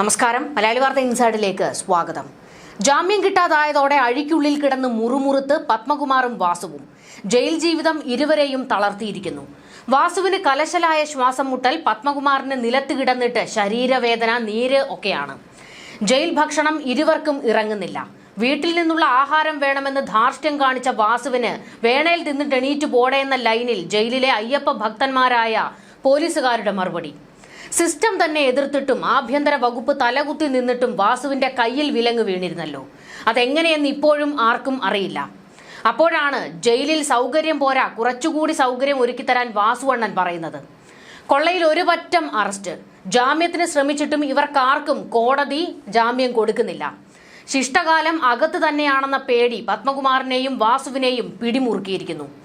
നമസ്കാരം. മലയാളി വാർത്ത ഇൻസൈഡിലേക്ക് സ്വാഗതം. ജാമ്യം കിട്ടാതായതോടെ അഴിക്കുള്ളിൽ കിടന്ന് മുറുമുറുത്ത് പത്മകുമാറും വാസുവും. ജയിൽ ജീവിതം ഇരുവരെയും തളർത്തിയിരിക്കുന്നു. വാസുവിന് കലശലായ ശ്വാസം മുട്ടൽ പത്മകുമാറിന് നിലത്ത് കിടന്നിട്ട് ശരീരവേദന നീര് ഒക്കെയാണ്. ജയിൽ ഭക്ഷണം ഇരുവർക്കും ഇറങ്ങുന്നില്ല. വീട്ടിൽ നിന്നുള്ള ആഹാരം വേണമെന്ന് ധാർഷ്ട്യം കാണിച്ച വാസുവിന് വേണയിൽ തിന്നിട്ട് എണീറ്റ് പോടെ എന്ന ലൈനിൽ ജയിലിലെ അയ്യപ്പ ഭക്തന്മാരായ പോലീസുകാരുടെ മറുപടി. സിസ്റ്റം തന്നെ എതിർത്തിട്ടും ആഭ്യന്തര വകുപ്പ് തലകുത്തി നിന്നിട്ടും വാസുവിന്റെ കയ്യിൽ വിലങ്ങ് വീണിരുന്നല്ലോ. അതെങ്ങനെയെന്ന് ഇപ്പോഴും ആർക്കും അറിയില്ല. അപ്പോഴാണ് ജയിലിൽ സൗകര്യം പോരാ കുറച്ചുകൂടി സൗകര്യം ഒരുക്കിത്തരാൻ വാസുവണ്ണൻ പറയുന്നത്. കൊള്ളയിൽ ഒരു പറ്റം അറസ്റ്റ്. ജാമ്യത്തിന് ശ്രമിച്ചിട്ടും ഇവർക്കാർക്കും കോടതി ജാമ്യം കൊടുക്കുന്നില്ല. ശിഷ്ടകാലം അകത്ത് തന്നെയാണെന്ന പേടി പത്മകുമാറിനെയും വാസുവിനെയും പിടിമുറുക്കിയിരിക്കുന്നു.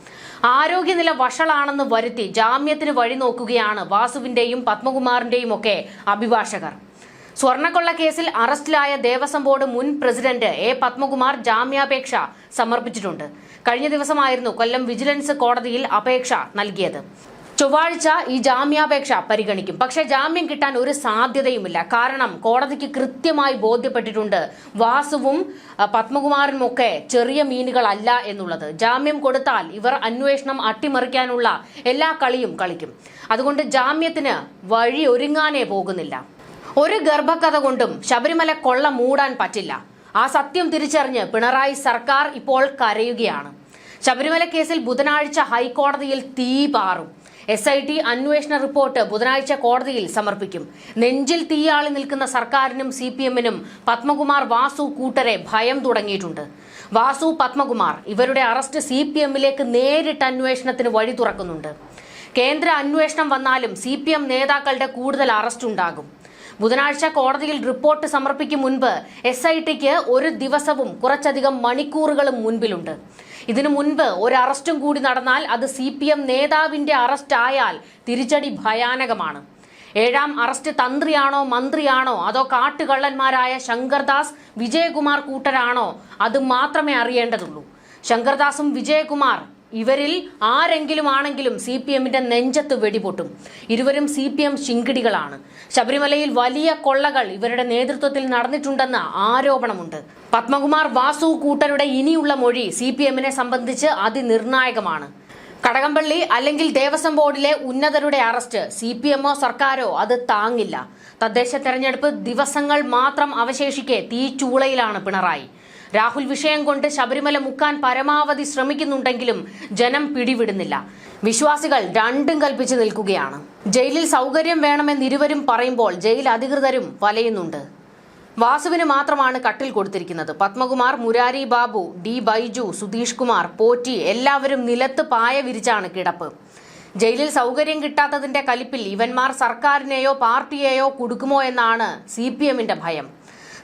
ആരോഗ്യനില വഷളാണെന്ന് വരുത്തി ജാമ്യത്തിന് വഴി നോക്കുകയാണ് വാസുവിന്റെയും പത്മകുമാറിന്റെയും ഒക്കെ അഭിഭാഷകർ. സ്വർണക്കൊള്ള കേസിൽ അറസ്റ്റിലായ ദേവസ്വം ബോർഡ് മുൻ പ്രസിഡന്റ് എ പത്മകുമാർ ജാമ്യാപേക്ഷ സമർപ്പിച്ചിട്ടുണ്ട്. കഴിഞ്ഞ ദിവസമായിരുന്നു കൊല്ലം വിജിലൻസ് കോടതിയിൽ അപേക്ഷ നൽകിയത്. ചൊവ്വാഴ്ച ഈ ജാമ്യാപേക്ഷ പരിഗണിക്കും. പക്ഷെ ജാമ്യം കിട്ടാൻ ഒരു സാധ്യതയുമില്ല. കാരണം കോടതിക്ക് കൃത്യമായി ബോധ്യപ്പെട്ടിട്ടുണ്ട് വാസുവും പത്മകുമാറും ഒക്കെ ചെറിയ മീനുകളല്ല എന്നുള്ളത്. ജാമ്യം കൊടുത്താൽ ഇവർ അന്വേഷണം അട്ടിമറിക്കാനുള്ള എല്ലാ കളിയും കളിക്കും. അതുകൊണ്ട് ജാമ്യത്തിന് വഴി ഒരുങ്ങാനേ പോകുന്നില്ല. ഒരു ഗർഭകഥ കൊണ്ടും ശബരിമല കൊള്ള മൂടാൻ പറ്റില്ല. ആ സത്യം തിരിച്ചറിഞ്ഞ് പിണറായി സർക്കാർ ഇപ്പോൾ കരയുകയാണ്. ശബരിമല കേസിൽ ബുധനാഴ്ച ഹൈക്കോടതിയിൽ തീ പാറും. എസ് ഐ ടി അന്വേഷണ റിപ്പോർട്ട് ബുധനാഴ്ച കോടതിയിൽ സമർപ്പിക്കും. നെഞ്ചിൽ തീയാളി നിൽക്കുന്ന സർക്കാരിനും സി പി എമ്മിനും പത്മകുമാർ വാസു കൂട്ടരെ ഭയം തുടങ്ങിയിട്ടുണ്ട്. വാസു പത്മകുമാർ ഇവരുടെ അറസ്റ്റ് സി പി എമ്മിലേക്ക് നേരിട്ട് അന്വേഷണത്തിന് വഴി തുറക്കുന്നുണ്ട്. കേന്ദ്ര അന്വേഷണം വന്നാലും സി പി എം നേതാക്കളുടെ കൂടുതൽ അറസ്റ്റ് ഉണ്ടാകും. ബുധനാഴ്ച കോടതിയിൽ റിപ്പോർട്ട് സമർപ്പിക്കും മുൻപ് എസ് ഐ ടിക്ക് ഒരു ദിവസവും കുറച്ചധികം മണിക്കൂറുകളും മുൻപിലുണ്ട്. ഇതിനു മുൻപ് ഒരു അറസ്റ്റും കൂടി നടന്നാൽ അത് സി പി എം നേതാവിന്റെ അറസ്റ്റ് ആയാൽ തിരിച്ചടി ഭയാനകമാണ്. ഏഴാം അറസ്റ്റ് തന്ത്രിയാണോ മന്ത്രിയാണോ അതോ കാട്ടുകള്ളന്മാരായ ശങ്കർദാസ് വിജയകുമാർ കൂട്ടരാണോ അത് മാത്രമേ അറിയേണ്ടതുള്ളൂ. ശങ്കർദാസും വിജയകുമാർ ഇവരിൽ ആരെങ്കിലും ആണെങ്കിലും സി പി എമ്മിന്റെ നെഞ്ചത്ത് വെടിപൊട്ടും. ഇരുവരും സി പി എം ശിങ്കിടികളാണ്. ശബരിമലയിൽ വലിയ കൊള്ളകൾ ഇവരുടെ നേതൃത്വത്തിൽ നടന്നിട്ടുണ്ടെന്ന ആരോപണമുണ്ട്. പത്മകുമാർ വാസു കൂട്ടരുടെ ഇനിയുള്ള മൊഴി സി പി എമ്മിനെ സംബന്ധിച്ച് അതിനിർണായകമാണ്. കടകംപള്ളി അല്ലെങ്കിൽ ദേവസ്വം ബോർഡിലെ ഉന്നതരുടെ അറസ്റ്റ് സി പി എമ്മോ സർക്കാരോ അത് താങ്ങില്ല. തദ്ദേശ തെരഞ്ഞെടുപ്പ് ദിവസങ്ങൾ മാത്രം അവശേഷിക്കെ തീച്ചൂളയിലാണ് പിണറായി. രാഹുൽ വിഷയം കൊണ്ട് ശബരിമല മുക്കാൻ പരമാവധി ശ്രമിക്കുന്നുണ്ടെങ്കിലും ജനം പിടിവിടുന്നില്ല. വിശ്വാസികൾ രണ്ടും കൽപ്പിച്ചു നിൽക്കുകയാണ്. ജയിലിൽ സൗകര്യം വേണമെന്ന് ഇരുവരും പറയുമ്പോൾ ജയിൽ അധികൃതരും വലയുന്നുണ്ട്. വാസുവിന് മാത്രമാണ് കട്ടിൽ കൊടുത്തിരിക്കുന്നത്. പത്മകുമാർ മുരാരി ബാബു ഡി ബൈജു സുധീഷ് കുമാർ പോറ്റി എല്ലാവരും നിലത്ത് പായ വിരിച്ചാണ് കിടപ്പ്. ജയിലിൽ സൗകര്യം കിട്ടാത്തതിന്റെ കലിപ്പിൽ ഇവന്മാർ സർക്കാരിനെയോ പാർട്ടിയെയോ കൊടുക്കുമോ എന്നാണ് സി ഭയം.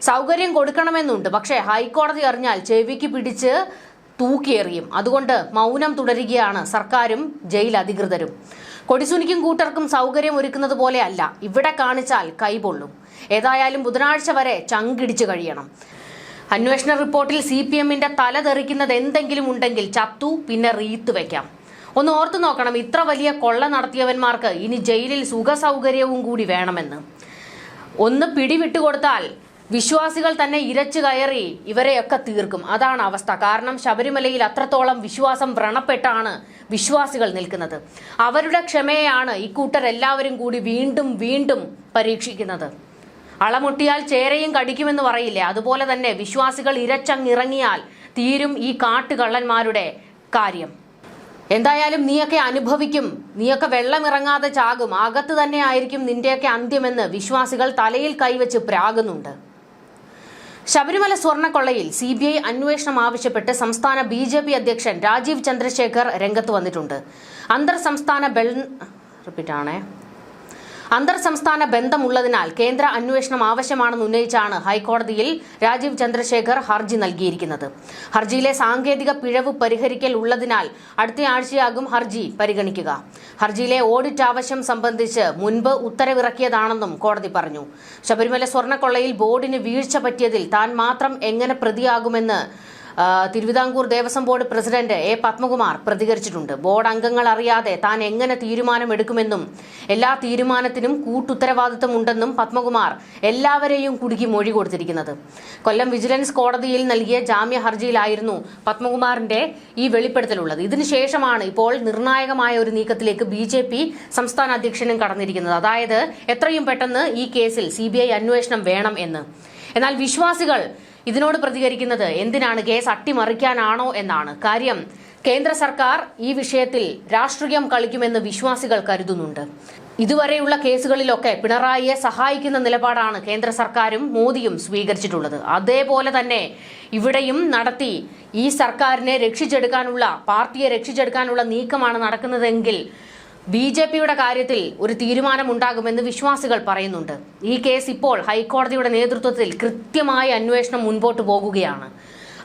സൗകര്യം കൊടുക്കണമെന്നുണ്ട്. പക്ഷേ ഹൈക്കോടതി അറിഞ്ഞാൽ ചെവിക്ക് പിടിച്ച് തൂക്കിയേറിയും അതുകൊണ്ട് മൗനം തുടരുകയാണ് സർക്കാരും ജയിൽ അധികൃതരും. കൊടിസുനിക്കും കൂട്ടർക്കും സൗകര്യം ഒരുക്കുന്നത് പോലെ അല്ല ഇവിടെ കാണിച്ചാൽ കൈപൊള്ളും ഏതായാലും ബുധനാഴ്ച വരെ ചങ്കിടിച്ചു കഴിയണം. അന്വേഷണ റിപ്പോർട്ടിൽ സി പി എമ്മിന്റെ തല തെറിക്കുന്നത് എന്തെങ്കിലും ഉണ്ടെങ്കിൽ ചത്തു പിന്നെ റീത്ത് വെക്കാം. ഒന്ന് ഓർത്തു നോക്കണം ഇത്ര വലിയ കൊള്ള നടത്തിയവന്മാർക്ക് ഇനി ജയിലിൽ സുഖസൗകര്യവും കൂടി വേണമെന്ന്. ഒന്ന് പിടിവിട്ടുകൊടുത്താൽ വിശ്വാസികൾ തന്നെ ഇരച്ചു കയറി ഇവരെയൊക്കെ തീർക്കും. അതാണ് അവസ്ഥ. കാരണം ശബരിമലയിൽ അത്രത്തോളം വിശ്വാസം വ്രണപ്പെട്ടാണ് വിശ്വാസികൾ നിൽക്കുന്നത്. അവരുടെ ക്ഷമയാണ് ഇക്കൂട്ടർ എല്ലാവരും കൂടി വീണ്ടും വീണ്ടും പരീക്ഷിക്കുന്നത്. അളമുട്ടിയാൽ ചേരയും കടിക്കുമെന്ന് പറയില്ലേ? അതുപോലെ തന്നെ വിശ്വാസികൾ ഇരച്ചങ്ങിറങ്ങിയാൽ തീരും ഈ കാട്ടുകള്ളന്മാരുടെ കാര്യം. എന്തായാലും നീയൊക്കെ അനുഭവിക്കും. നീയൊക്കെ വെള്ളമിറങ്ങാതെ ചാകും. അകത്ത് തന്നെ ആയിരിക്കും നിന്റെയൊക്കെ അന്ത്യമെന്ന് വിശ്വാസികൾ തലയിൽ കൈവച്ച് പ്രാകുന്നുണ്ട്. ശബരിമല സ്വർണക്കൊള്ളയിൽ സി ബി ഐ അന്വേഷണം ആവശ്യപ്പെട്ട് സംസ്ഥാന ബി ജെ പി അധ്യക്ഷൻ രാജീവ് ചന്ദ്രശേഖർ രംഗത്ത് വന്നിട്ടുണ്ട്. അന്തർ സംസ്ഥാന ബെൽ റിപ്പീറ്റാണേ. അന്തർ സംസ്ഥാന ബന്ധമുള്ളതിനാൽ കേന്ദ്ര അന്വേഷണം ആവശ്യമാണെന്ന് ഉന്നയിച്ചാണ് ഹൈക്കോടതിയിൽ രാജീവ് ചന്ദ്രശേഖർ ഹർജി നൽകിയിരിക്കുന്നത്. ഹർജിയിലെ സാങ്കേതിക പിഴവ് പരിഹരിക്കൽ ഉള്ളതിനാൽ അടുത്ത ആഴ്ചയാകും ഹർജി പരിഗണിക്കുക. ഹർജിയിലെ ഓഡിറ്റ് ആവശ്യം സംബന്ധിച്ച് മുൻപ് ഉത്തരവിറക്കിയതാണെന്നും കോടതി പറഞ്ഞു. ശബരിമല സ്വർണക്കൊള്ളയിൽ ബോർഡിന് വീഴ്ച പറ്റിയതിൽ താൻ മാത്രം എങ്ങനെ പ്രതിയാകുമെന്ന് Travancore Devaswom board president A Padmakumar പ്രതികരിച്ചിട്ടുണ്ട്. Board അംഗങ്ങൾ അറിയാതെ താൻ എങ്ങനെ തീരുമാനമെടുക്കുമെന്നും എല്ലാ തീരുമാനത്തിനും കൂട്ടുത്തരവാദിത്തമുണ്ടെന്നും പത്മകുമാർ എല്ലാവരെയും കുടുക്കി മൊഴി കൊടുത്തിരിക്കുന്നത്. കൊല്ലം വിജിലൻസ് കോടതിയിൽ നൽകിയ ജാമ്യ ഹർജിയിലായിരുന്നു പത്മകുമാറിന്റെ ഈ വെളിപ്പെടുത്തലുള്ളത്. ഇതിനുശേഷമാണ് ഇപ്പോൾ നിർണായകമായ ഒരു നീക്കത്തിലേക്ക് ബി ജെ പി സംസ്ഥാന അധ്യക്ഷനും കടന്നിരിക്കുന്നത്. അതായത് എത്രയും പെട്ടെന്ന് ഈ കേസിൽ സി അന്വേഷണം വേണം എന്ന്. എന്നാൽ വിശ്വാസികൾ ഇതിനോട് പ്രതികരിക്കുന്നത് എന്തിനാണ് കേസ് അട്ടിമറിക്കാനാണോ എന്നാണ്. കാര്യം കേന്ദ്ര സർക്കാർ ഈ വിഷയത്തിൽ രാഷ്ട്രീയം കളിക്കുമെന്ന് വിശ്വാസികൾ കരുതുന്നുണ്ട്. ഇതുവരെയുള്ള കേസുകളിലൊക്കെ പിണറായിയെ സഹായിക്കുന്ന നിലപാടാണ് കേന്ദ്ര സർക്കാരും മോദിയും സ്വീകരിച്ചിട്ടുള്ളത്. അതേപോലെ തന്നെ ഇവിടെയും നടത്തി ഈ സർക്കാരിനെ രക്ഷിച്ചെടുക്കാനുള്ള പാർട്ടിയെ രക്ഷിച്ചെടുക്കാനുള്ള നീക്കമാണ് നടക്കുന്നതെങ്കിൽ ബി ജെ പിയുടെ കാര്യത്തിൽ ഒരു തീരുമാനമുണ്ടാകുമെന്ന് വിശ്വാസികൾ പറയുന്നുണ്ട്. ഈ കേസ് ഇപ്പോൾ ഹൈക്കോടതിയുടെ നേതൃത്വത്തിൽ കൃത്യമായ അന്വേഷണം മുൻപോട്ട് പോകുകയാണ്.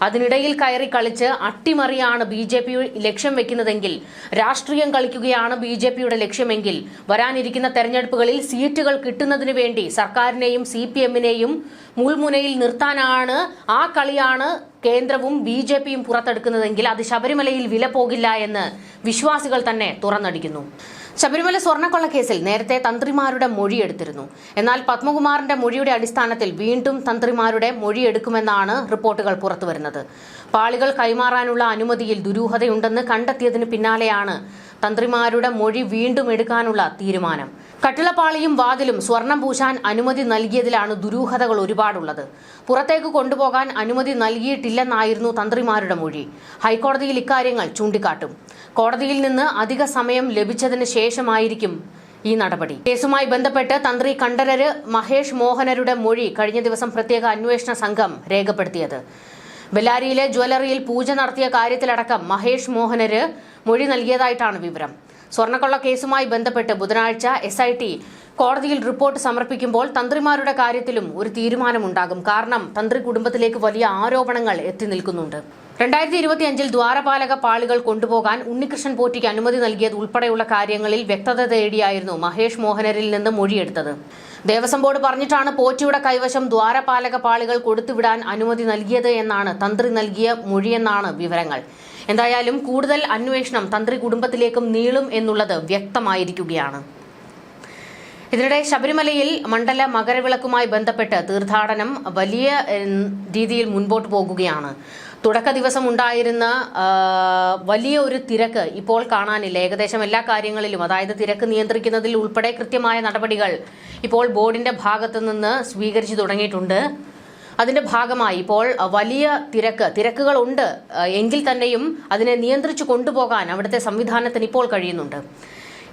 അതിനിടയിൽ കയറി കളിച്ച് അട്ടിമറിയാണ് ബി ജെ പി ലക്ഷ്യം വെക്കുന്നതെങ്കിൽ രാഷ്ട്രീയം കളിക്കുകയാണ് ബി ജെ പിയുടെ ലക്ഷ്യമെങ്കിൽ വരാനിരിക്കുന്ന തെരഞ്ഞെടുപ്പുകളിൽ സീറ്റുകൾ കിട്ടുന്നതിന് വേണ്ടി സർക്കാരിനെയും സി പി എമ്മിനെയും മുൾമുനയിൽ നിർത്താനാണ് ആ കളിയാണ് കേന്ദ്രവും ബി ജെ പിയും പുറത്തെടുക്കുന്നതെങ്കിൽ അത് ശബരിമലയിൽ വില പോകില്ല എന്ന് വിശ്വാസികൾ തന്നെ തുറന്നടിക്കുന്നു. ശബരിമല സ്വർണക്കൊള്ള കേസിൽ നേരത്തെ തന്ത്രിമാരുടെ മൊഴിയെടുത്തിരുന്നു എന്നാൽ പത്മകുമാറിന്റെ മൊഴിയുടെ അടിസ്ഥാനത്തിൽ വീണ്ടും തന്ത്രിമാരുടെ മൊഴിയെടുക്കുമെന്നാണ് റിപ്പോർട്ടുകൾ പുറത്തുവരുന്നത്. പാളികൾ കൈമാറാനുള്ള അനുമതിയിൽ ദുരൂഹതയുണ്ടെന്ന് കണ്ടെത്തിയതിന് പിന്നാലെയാണ് തന്ത്രിമാരുടെ മൊഴി വീണ്ടും എടുക്കാനുള്ള തീരുമാനം. കട്ടിളപ്പാളിയും വാതിലും സ്വർണം പൂശാൻ അനുമതി നൽകിയതിലാണ് ദുരൂഹതകൾ ഒരുപാടുള്ളത്. പുറത്തേക്ക് കൊണ്ടുപോകാൻ അനുമതി നൽകിയിട്ടില്ലെന്നായിരുന്നു തന്ത്രിമാരുടെ മൊഴി. ഹൈക്കോടതിയിൽ ഇക്കാര്യങ്ങൾ ചൂണ്ടിക്കാട്ടും. കോടതിയിൽ നിന്ന് അധിക സമയം ലഭിച്ചതിന് ശേഷമായിരിക്കും ഈ നടപടി. കേസുമായി ബന്ധപ്പെട്ട് തന്ത്രി കണ്ഠരര് മഹേഷ് മോഹനരുടെ മൊഴി കഴിഞ്ഞ ദിവസം പ്രത്യേക അന്വേഷണ സംഘം രേഖപ്പെടുത്തിയത്. ബെല്ലാരിയിലെ ജ്വല്ലറിയിൽ പൂജ നടത്തിയ കാര്യത്തിലടക്കം മഹേഷ് മോഹനര് മൊഴി നൽകിയതായിട്ടാണ് വിവരം. സ്വർണക്കൊള്ള കേസുമായി ബന്ധപ്പെട്ട് ബുധനാഴ്ച എസ് ഐ ടി കോടതിയിൽ റിപ്പോർട്ട് സമർപ്പിക്കുമ്പോൾ തന്ത്രിമാരുടെ കാര്യത്തിലും ഒരു തീരുമാനമുണ്ടാകും. കാരണം തന്ത്രി കുടുംബത്തിലേക്ക് വലിയ ആരോപണങ്ങൾ എത്തി നിൽക്കുന്നുണ്ട്. രണ്ടായിരത്തി ഇരുപത്തിയഞ്ചിൽ ദ്വാരപാലക പാളികൾ കൊണ്ടുപോകാൻ ഉണ്ണികൃഷ്ണൻ പോറ്റിക്ക് അനുമതി നൽകിയത് ഉൾപ്പെടെയുള്ള കാര്യങ്ങളിൽ വ്യക്തത തേടിയായിരുന്നു മഹേഷ് മോഹനരിൽ നിന്ന് മൊഴിയെടുത്തത്. ദേവസ്വം ബോർഡ് പറഞ്ഞിട്ടാണ് പോറ്റിയുടെ കൈവശം ദ്വാരപാലക പാളികൾ കൊടുത്തുവിടാൻ അനുമതി നൽകിയത് എന്നാണ് തന്ത്രി നൽകിയ മൊഴിയെന്നാണ് വിവരങ്ങൾ. എന്തായാലും കൂടുതൽ അന്വേഷണം തന്ത്രി കുടുംബത്തിലേക്കും നീളും എന്നുള്ളത് വ്യക്തമായിരിക്കുകയാണ്. ഇതിനിടെ ശബരിമലയിൽ മണ്ഡല മകരവിളക്കുമായി ബന്ധപ്പെട്ട് തീർത്ഥാടനം വലിയ രീതിയിൽ മുൻപോട്ട് പോകുകയാണ്. തുടക്ക ദിവസം ഉണ്ടായിരുന്ന വലിയ ഒരു തിരക്ക് ഇപ്പോൾ കാണാനില്ല. ഏകദേശം എല്ലാ കാര്യങ്ങളിലും അതായത് തിരക്ക് നിയന്ത്രിക്കുന്നതിൽ ഉൾപ്പെടെ കൃത്യമായ നടപടികൾ ഇപ്പോൾ ബോർഡിന്റെ ഭാഗത്തു നിന്ന് സ്വീകരിച്ചു തുടങ്ങിയിട്ടുണ്ട്. അതിന്റെ ഭാഗമായി ഇപ്പോൾ വലിയ തിരക്ക് തിരക്കുകളുണ്ട് ഉണ്ട് എങ്കിൽ തന്നെയും അതിനെ നിയന്ത്രിച്ചു കൊണ്ടുപോകാൻ അവിടുത്തെ സംവിധാനത്തിന് ഇപ്പോൾ കഴിയുന്നുണ്ട്.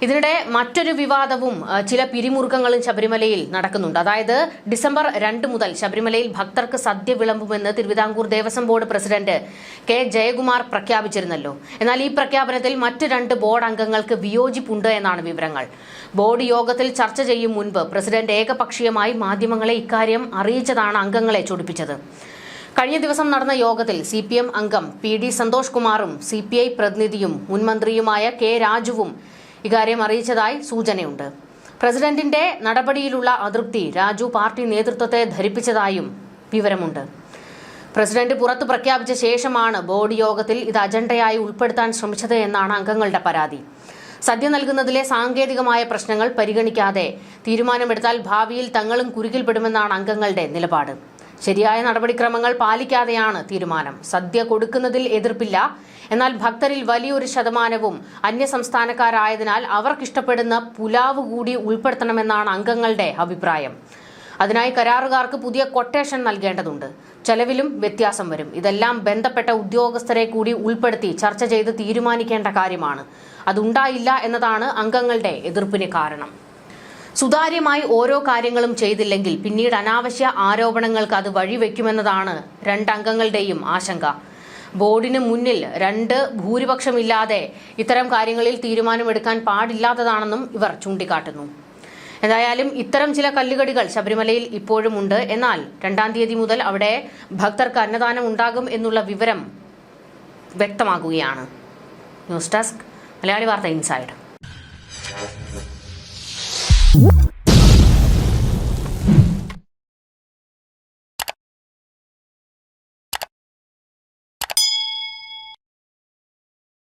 ഇതിനിടെ മറ്റൊരു വിവാദവും ചില പിരിമുറുക്കങ്ങളും ശബരിമലയിൽ നടക്കുന്നുണ്ട്. അതായത് ഡിസംബർ രണ്ട് മുതൽ ശബരിമലയിൽ ഭക്തർക്ക് സദ്യ വിളമ്പുമെന്ന് Travancore Devaswom board president K. Jayakumar പ്രഖ്യാപിച്ചിരുന്നല്ലോ. എന്നാൽ ഈ പ്രഖ്യാപനത്തിൽ മറ്റ് രണ്ട് ബോർഡ് അംഗങ്ങൾക്ക് വിയോജിപ്പുണ്ട് എന്നാണ് വിവരങ്ങൾ. ബോർഡ് യോഗത്തിൽ ചർച്ച ചെയ്യും മുൻപ് പ്രസിഡന്റ് ഏകപക്ഷീയമായി മാധ്യമങ്ങളെ ഇക്കാര്യം അറിയിച്ചതാണ് അംഗങ്ങളെ ചൊടിപ്പിച്ചത്. കഴിഞ്ഞ ദിവസം നടന്ന യോഗത്തിൽ സി പി എം അംഗം പി. ഡി. സന്തോഷ് കുമാറും സി പി ഐ പ്രതിനിധിയും മുൻമന്ത്രിയുമായ കെ. രാജുവും ഇക്കാര്യം അറിയിച്ചതായി സൂചനയുണ്ട്. പ്രസിഡന്റിന്റെ നടപടിയിലുള്ള അതൃപ്തി രാജു പാർട്ടി നേതൃത്വത്തെ ധരിപ്പിച്ചതായും വിവരമുണ്ട്. പ്രസിഡന്റ് പുറത്തു പ്രഖ്യാപിച്ച ശേഷമാണ് ബോർഡ് യോഗത്തിൽ ഇത് അജണ്ടയായി ഉൾപ്പെടുത്താൻ ശ്രമിച്ചത് എന്നാണ് അംഗങ്ങളുടെ പരാതി. സദ്യ നൽകുന്നതിലെ സാങ്കേതികമായ പ്രശ്നങ്ങൾ പരിഗണിക്കാതെ തീരുമാനമെടുത്താൽ ഭാവിയിൽ തങ്ങളും കുരുക്കിൽപ്പെടുമെന്നാണ് അംഗങ്ങളുടെ നിലപാട്. ശരിയായ നടപടിക്രമങ്ങൾ പാലിക്കാതെയാണ് തീരുമാനം. സദ്യ കൊടുക്കുന്നതിൽ എതിർപ്പില്ല എന്നാൽ ഭക്തരിൽ വലിയൊരു ശതമാനവും അന്യസംസ്ഥാനക്കാരായതിനാൽ അവർക്കിഷ്ടപ്പെടുന്ന പുലാവ് കൂടി ഉൾപ്പെടുത്തണമെന്നാണ് അംഗങ്ങളുടെ അഭിപ്രായം. അതിനായി കരാറുകാർക്ക് പുതിയ കൊട്ടേഷൻ നൽകേണ്ടതുണ്ട്. ചെലവിലും വ്യത്യാസം വരും. ഇതെല്ലാം ബന്ധപ്പെട്ട ഉദ്യോഗസ്ഥരെ കൂടി ഉൾപ്പെടുത്തി ചർച്ച ചെയ്ത് തീരുമാനിക്കേണ്ട കാര്യമാണ്. അതുണ്ടായില്ല എന്നതാണ് അംഗങ്ങളുടെ എതിർപ്പിന് കാരണം. സുതാര്യമായി ഓരോ കാര്യങ്ങളും ചെയ്തില്ലെങ്കിൽ പിന്നീട് അനാവശ്യ ആരോപണങ്ങൾക്ക് അത് വഴിവെക്കുമെന്നതാണ് രണ്ടംഗങ്ങളുടെയും ആശങ്ക. ബോർഡിന് മുന്നിൽ രണ്ട് ഭൂരിപക്ഷമില്ലാതെ ഇത്തരം കാര്യങ്ങളിൽ തീരുമാനമെടുക്കാൻ പാടില്ലാത്തതാണെന്നും ഇവർ ചൂണ്ടിക്കാട്ടുന്നു. എന്തായാലും ഇത്തരം ചില കല്ലുകടികൾ ശബരിമലയിൽ ഇപ്പോഴുമുണ്ട് എന്നാൽ രണ്ടാം തീയതി മുതൽ അവിടെ ഭക്തർക്ക് അന്നദാനം ഉണ്ടാകും എന്നുള്ള വിവരം വ്യക്തമാകുകയാണ്. ന്യൂസ് ഡെസ്ക് മലയാളി വാർത്ത ഇൻസൈഡ്.